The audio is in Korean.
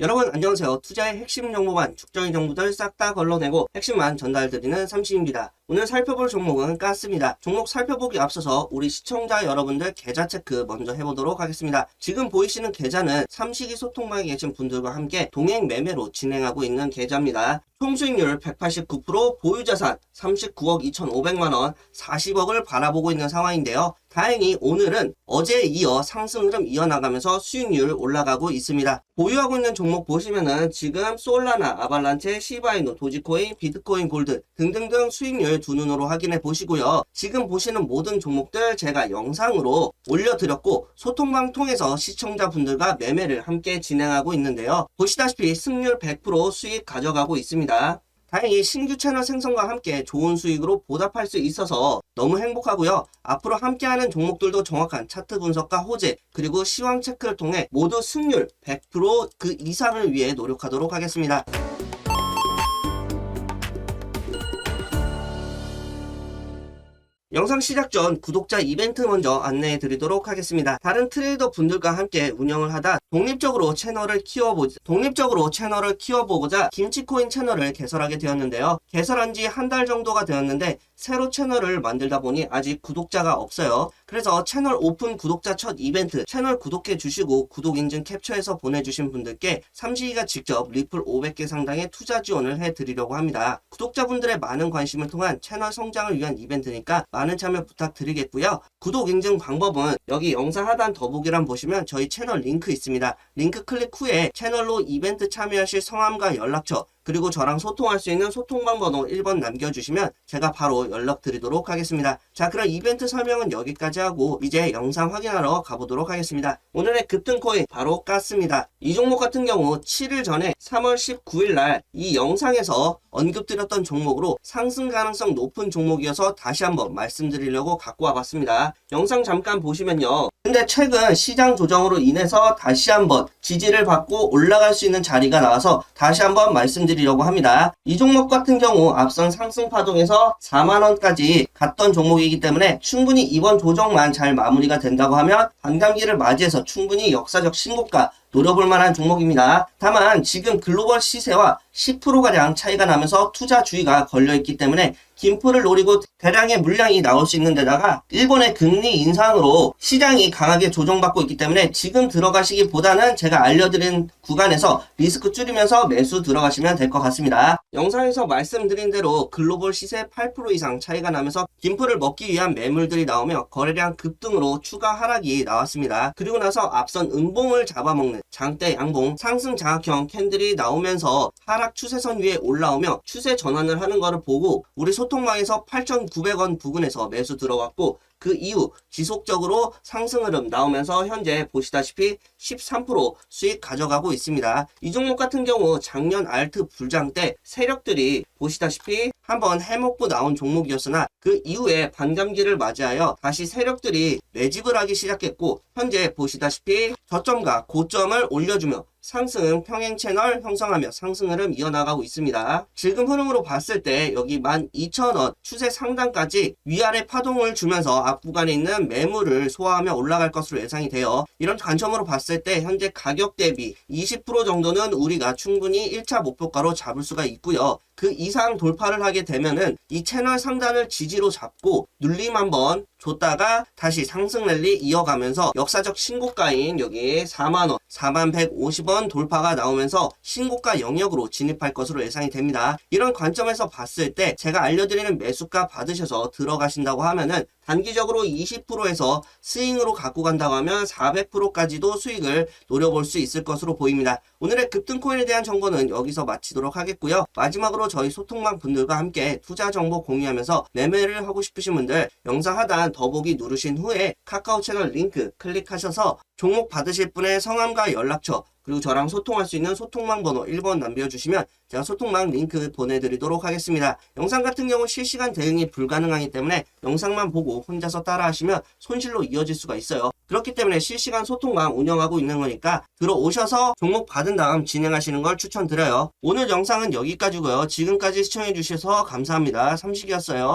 여러분 안녕하세요. 투자의 핵심 정보만 축적인 정보들 싹 다 걸러내고 핵심만 전달드리는 삼식입니다. 오늘 살펴볼 종목은 가스입니다. 종목 살펴보기 앞서서 우리 시청자 여러분들 계좌 체크 먼저 해보도록 하겠습니다. 지금 보이시는 계좌는 삼식이 소통방에 계신 분들과 함께 동행 매매로 진행하고 있는 계좌입니다. 총 수익률 189%, 보유자산 39억 2,500만원, 40억을 바라보고 있는 상황인데요. 다행히 오늘은 어제에 이어 상승 흐름 이어나가면서 수익률 올라가고 있습니다. 보유하고 있는 종목 보시면은 지금 솔라나, 아발란체, 시바이노, 도지코인, 비트코인, 골드 등등등 수익률 두 눈으로 확인해 보시고요. 지금 보시는 모든 종목들 제가 영상으로 올려드렸고 소통방 통해서 시청자분들과 매매를 함께 진행하고 있는데요. 보시다시피 승률 100% 수익 가져가고 있습니다. 다행히 신규 채널 생성과 함께 좋은 수익으로 보답할 수 있어서 너무 행복하고요. 앞으로 함께하는 종목들도 정확한 차트 분석과 호재 그리고 시황 체크를 통해 모두 승률 100%그 이상을 위해 노력하도록 하겠습니다. 영상 시작 전 구독자 이벤트 먼저 안내해 드리도록 하겠습니다. 다른 트레이더 분들과 함께 운영을 하다 독립적으로 채널을 키워보자, 독립적으로 채널을 키워보고자 김치코인 채널을 개설하게 되었는데요. 개설한 지 한 달 정도가 되었는데 새로 채널을 만들다 보니 아직 구독자가 없어요. 그래서 채널 오픈 구독자 첫 이벤트 채널 구독해 주시고 구독 인증 캡처해서 보내주신 분들께 삼식이가 직접 리플 500개 상당의 투자 지원을 해 드리려고 합니다. 구독자분들의 많은 관심을 통한 채널 성장을 위한 이벤트니까 많은 참여 부탁드리겠고요. 구독 인증 방법은 여기 영상 하단 더보기란 보시면 저희 채널 링크 있습니다. 링크 클릭 후에 채널로 이벤트 참여하실 성함과 연락처 그리고 저랑 소통할 수 있는 소통방 번호 1번 남겨주시면 제가 바로 연락드리도록 하겠습니다. 자 그럼 이벤트 설명은 여기까지 하고 이제 영상 확인하러 가보도록 하겠습니다. 오늘의 급등코인 바로 가스입니다. 이 종목 같은 경우 7일 전에 3월 19일 날 이 영상에서 언급드렸던 종목으로 상승 가능성 높은 종목이어서 다시 한번 말씀드리려고 갖고 와봤습니다. 영상 잠깐 보시면요. 근데 최근 시장 조정으로 인해서 다시 한번 지지를 받고 올라갈 수 있는 자리가 나와서 다시 한번 말씀드리 려고 합니다. 이 종목 같은 경우 앞선 상승 파동에서 4만원까지 갔던 종목이기 때문에 충분히 이번 조정만 잘 마무리가 된다고 하면 반감기를 맞이해서 충분히 역사적 신고가 노려볼 만한 종목입니다. 다만 지금 글로벌 시세와 10%가량 차이가 나면서 투자 주의가 걸려있기 때문에 김포를 노리고 대량의 물량이 나올 수 있는 데다가 일본의 금리 인상으로 시장이 강하게 조정받고 있기 때문에 지금 들어가시기보다는 제가 알려드린 구간에서 리스크 줄이면서 매수 들어가시면 될 것 같습니다. 영상에서 말씀드린 대로 글로벌 시세 8% 이상 차이가 나면서 김포를 먹기 위한 매물들이 나오며 거래량 급등으로 추가 하락이 나왔습니다. 그리고 나서 앞선 음봉을 잡아먹는 장대 양봉 상승 장악형 캔들이 나오면서 하락 추세선 위에 올라오며 추세 전환을 하는 것을 보고 우리 소통망에서 8,900원 부근에서 매수 들어갔고 그 이후 지속적으로 상승 흐름 나오면서 현재 보시다시피 13% 수익 가져가고 있습니다. 이 종목 같은 경우 작년 알트 불장 때 세력들이 보시다시피 한번 해먹고 나온 종목이었으나 그 이후에 반감기를 맞이하여 다시 세력들이 매집을 하기 시작했고 현재 보시다시피 저점과 고점을 올려주며 상승 평행 채널 형성하며 상승 흐름 이어나가고 있습니다. 지금 흐름으로 봤을 때 여기 12,000원 추세 상단까지 위아래 파동을 주면서 앞구간에 있는 매물을 소화하며 올라갈 것으로 예상이 돼요. 이런 관점으로 봤을 때 현재 가격 대비 20% 정도는 우리가 충분히 1차 목표가로 잡을 수가 있고요. 그 이상 돌파를 하게 되면은 이 채널 상단을 지지로 잡고 눌림 한번 줬다가 다시 상승 랠리 이어가면서 역사적 신고가인 여기 4만원, 4만150원 돌파가 나오면서 신고가 영역으로 진입할 것으로 예상이 됩니다. 이런 관점에서 봤을 때 제가 알려드리는 매수가 받으셔서 들어가신다고 하면은 단기적으로 20%에서 스윙으로 갖고 간다고 하면 400%까지도 수익을 노려볼 수 있을 것으로 보입니다. 오늘의 급등코인에 대한 정보는 여기서 마치도록 하겠고요. 마지막으로 저희 소통망 분들과 함께 투자 정보 공유하면서 매매를 하고 싶으신 분들 영상 하단 더보기 누르신 후에 카카오 채널 링크 클릭하셔서 종목 받으실 분의 성함과 연락처 그리고 저랑 소통할 수 있는 소통망 번호 1번 남겨주시면 제가 소통망 링크 보내드리도록 하겠습니다. 영상 같은 경우 실시간 대응이 불가능하기 때문에 영상만 보고 혼자서 따라하시면 손실로 이어질 수가 있어요. 그렇기 때문에 실시간 소통망 운영하고 있는 거니까 들어오셔서 종목 받은 다음 진행하시는 걸 추천드려요. 오늘 영상은 여기까지고요. 지금까지 시청해주셔서 감사합니다. 삼식이었어요.